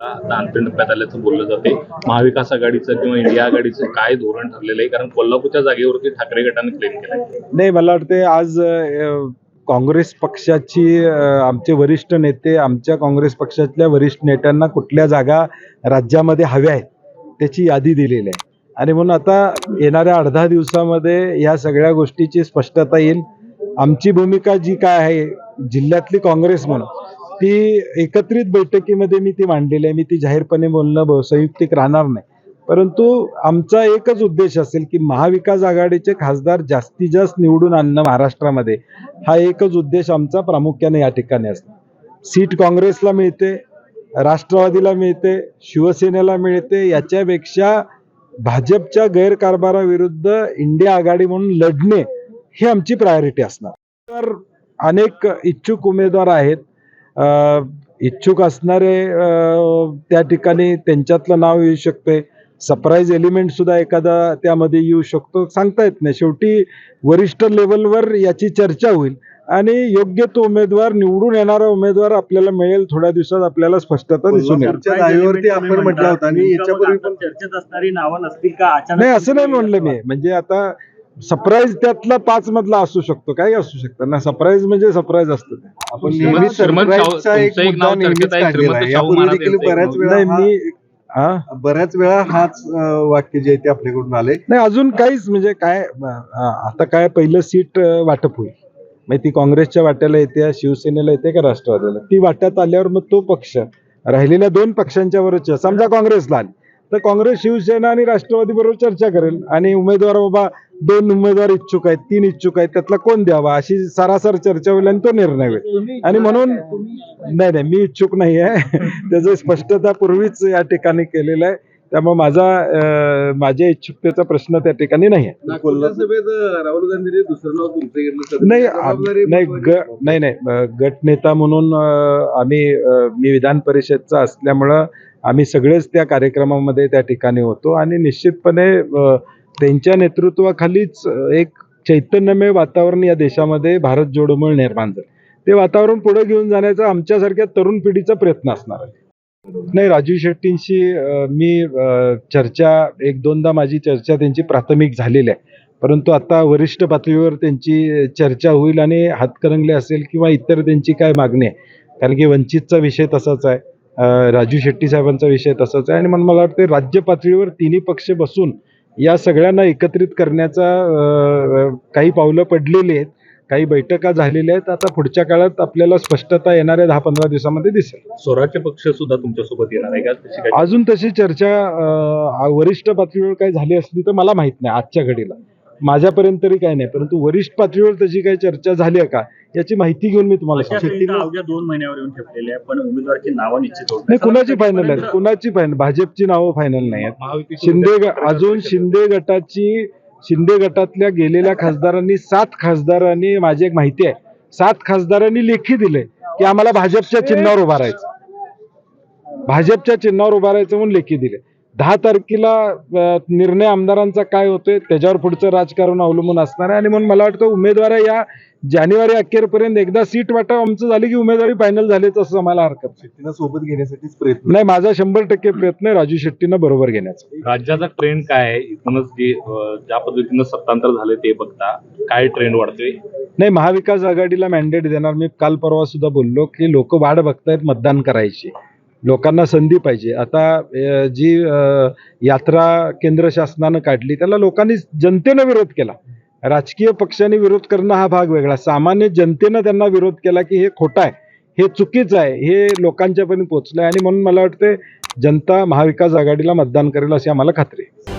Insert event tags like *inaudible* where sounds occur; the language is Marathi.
आता अंतिम आल्याचं बोललं जाते. महाविकास आघाडीचं किंवा इंडिया आघाडीचं काय धोरण ठरलेलं आहे? कारण कोल्हापूरच्या जागेवरती ठाकरे गटाने क्लेम केलंय. नाही मला वाटते आज काँग्रेस पक्षाची आमचे वरिष्ठ नेते आमच्या काँग्रेस पक्षातल्या वरिष्ठ नेत्यांना कुठल्या जागा राज्यामध्ये हव्या आहेत त्याची यादी दिलेली आहे. आणि म्हणून आता येणाऱ्या अर्धा दिवसामध्ये या सगळ्या गोष्टीची स्पष्टता येईल. आमची भूमिका जी काय आहे जिल्ह्यातली काँग्रेस म्हणून ती एकत्रित बैठकीमध्ये मी ती मांडलेली आहे. मी ती जाहीरपणे बोलणं संयुक्तिक राहणार नाही. परंतु आमचा एकच उद्देश असेल की महाविकास आघाडीचे खासदार जास्तीत जास्त निवडून आणणं महाराष्ट्रामध्ये. हा एकच उद्देश आमचा प्रामुख्याने या ठिकाणी असतो. सीट काँग्रेसला मिळते राष्ट्रवादीला मिळते शिवसेनेला मिळते. याच्यापेक्षा भाजपच्या गैरकारभाराविरुद्ध इंडिया आघाडी म्हणून लढणे ही आमची प्रायोरिटी असणार. तर अनेक इच्छुक उमेदवार आहेत. इच्छुक असणारे त्या ठिकाणी त्यांच्यातलं नाव येऊ शकते. सरप्राईज एलिमेंट सुद्धा एखादा त्यामध्ये येऊ शकतो. सांगता येत नाही. शेवटी वरिष्ठ लेवलवर याची चर्चा होईल. आणि योग्य तो उमेदवार निवडून येणारा उमेदवार आपल्याला मिळेल. थोड्या दिवसात आपल्याला स्पष्टता दिसून येईल. आपण म्हटलं होतं आणि याच्यापूर्वी पण चर्चेत असणारी नावं नसतील का? अचानक नाही असं नाही म्हणलं मी. म्हणजे आता सरप्राईज त्यातला पाच मधला असू शकतो काही असू शकतं ना सरप्राईज म्हणजे सरप्राईज असतं ते. आपण श्रीमंत- नेहमीच श्रीमंत शाहू- सरप्राईजचा एक तुमचं एक मुद्दा नाव नेहमीच चर्चेत आहे, काढलेला श्रीमंत आहे. शाहू यापूर्वी महाराज देखील यांचं एक बऱ्याच नाव. वेळा नाही हा- मी हा बऱ्याच वेळा हाच अं, वाक्य जे आहे ते आपल्याकडून आले नाही अजून काहीच म्हणजे काय अं, आता काय पहिलं सीट अं, वाटप होईल मग ती काँग्रेसच्या वाट्याला येते शिवसेनेला येते का राष्ट्रवादीला ती वाट्यात आल्यावर मग तो पक्ष राहिलेल्या दोन पक्षांच्या बरोबर समजा काँग्रेसला आली तर काँग्रेस शिवसेना आणि राष्ट्रवादी बरोबर चर्चा करेल आणि उमेदवार बाबा दोन उमेदवार इच्छुक आहेत तीन इच्छुक आहेत त्यातला कोण द्यावा? अशी सरासर चर्चा होईल आणि तो निर्णय होईल. आणि म्हणून नाही नाही मी इच्छुक नाही आहे. *laughs* त्याचं स्पष्टता पूर्वीच या ठिकाणी केलेलं आहे. त्यामुळे माझा माझ्या इच्छुकतेचा प्रश्न त्या ठिकाणी नाही आहे. राहुल गांधींनी दुसरं नाव तुमचं घेतलं नाही नाही गट नेता म्हणून आम्ही मी विधान परिषदचा असल्यामुळं आम्ही सगळेच त्या कार्यक्रमामध्ये त्या ठिकाणी होतो आणि निश्चितपणे त्यांच्या नेतृत्वाखालीच एक चैतन्यमय वातावरण या देशामध्ये भारत जोडोमळ निर्माण झालं. ते वातावरण पुढे घेऊन जाण्याचा आमच्यासारख्या तरुण पिढीचा प्रयत्न असणार आहे. नाही राजू शेट्टींशी मी चर्चा एक दोनदा माझी चर्चा त्यांची प्राथमिक झालेली आहे. परंतु आता वरिष्ठ पातळीवर त्यांची चर्चा होईल आणि हातकरंगले असेल किंवा इतर त्यांची काय मागणी आहे. कारण की वंचितचा विषय तसाच आहे. राजू शेट्टी साहेबांचा विषय तसाच आहे. आणि म्हणून मला वाटतं राज्य पातळीवर तिन्ही पक्ष बसून या सगळ्यांना एकत्रित करण्याचा काही पावलं पडलेली आहेत काही बैठका झालेल्या आहेत. आता पुढच्या काळात आपल्याला स्पष्टता येणाऱ्या दहा पंधरा दिवसामध्ये दिसेल. स्वराज्य पक्ष सुद्धा तुमच्यासोबत येणार आहे का? अजून तशी चर्चा वरिष्ठ पातळीवर काही झाली असली तर मला माहीत नाही आजच्या घडीला. माझ्यापर्यंत तरी काही नाही परंतु वरिष्ठ पातळीवर तशी काही चर्चा झाली आहे का याची माहिती घेऊन मी तुम्हाला सांगतो. अवघ्या दोन महिन्यावर येऊन ठेपलेले आहे पण उमेदवाराची नावं निश्चित होत नाही कुणाची फायनल आहे कुणाची फायनल भाजपची नावं फायनल नाही आहेत. शिंदे अजून शिंदे गटाची शिंदे गटातल्या गेलेल्या खासदारांनी सात खासदारांनी माझी एक माहिती आहे सात खासदारांनी लेखी दिले की आम्हाला भाजपच्या चिन्हावर उभा राहायचं. भाजपच्या चिन्हावर उभा राहायचं म्हणून लेखी दिले. दहा तारखेला निर्णय आमदारांचा काय होतोय त्याच्यावर पुढचं राजकारण अवलंबून असणार आहे. आणि म्हणून मला वाटतं उमेदवार या जानेवारी अखेरपर्यंत एकदा सीट वाटप आमचं झाली की उमेदवारी फायनल झालीच असं आम्हाला हरकत नाही. शेट्टींना सोबत घेण्यासाठीच प्रयत्न नाही माझा शंभर टक्के प्रयत्न आहे राजू शेट्टींना बरोबर घेण्याचा. राज्याचा ट्रेंड काय आहे? इथूनच जे ज्या पद्धतीनं सत्तांतर झाले ते बघता काय ट्रेंड वाढतोय? नाही महाविकास आघाडीला मॅन्डेट देणार. मी काल परवा सुद्धा बोललो की लोक वाट बघतायत मतदान करायची. लोकांना संधी पाहिजे. आता जी यात्रा केंद्र शासनानं काढली त्याला लोकांनी जनतेनं विरोध केला. राजकीय पक्षांनी विरोध करणं हा भाग वेगळा. सामान्य जनतेनं त्यांना विरोध केला की हे खोटं आहे हे चुकीचं आहे हे लोकांच्यापर्यंत पोहोचलं आहे आणि म्हणून मला वाटतं जनता महाविकास आघाडीला मतदान करेल अशी आम्हाला खात्री आहे.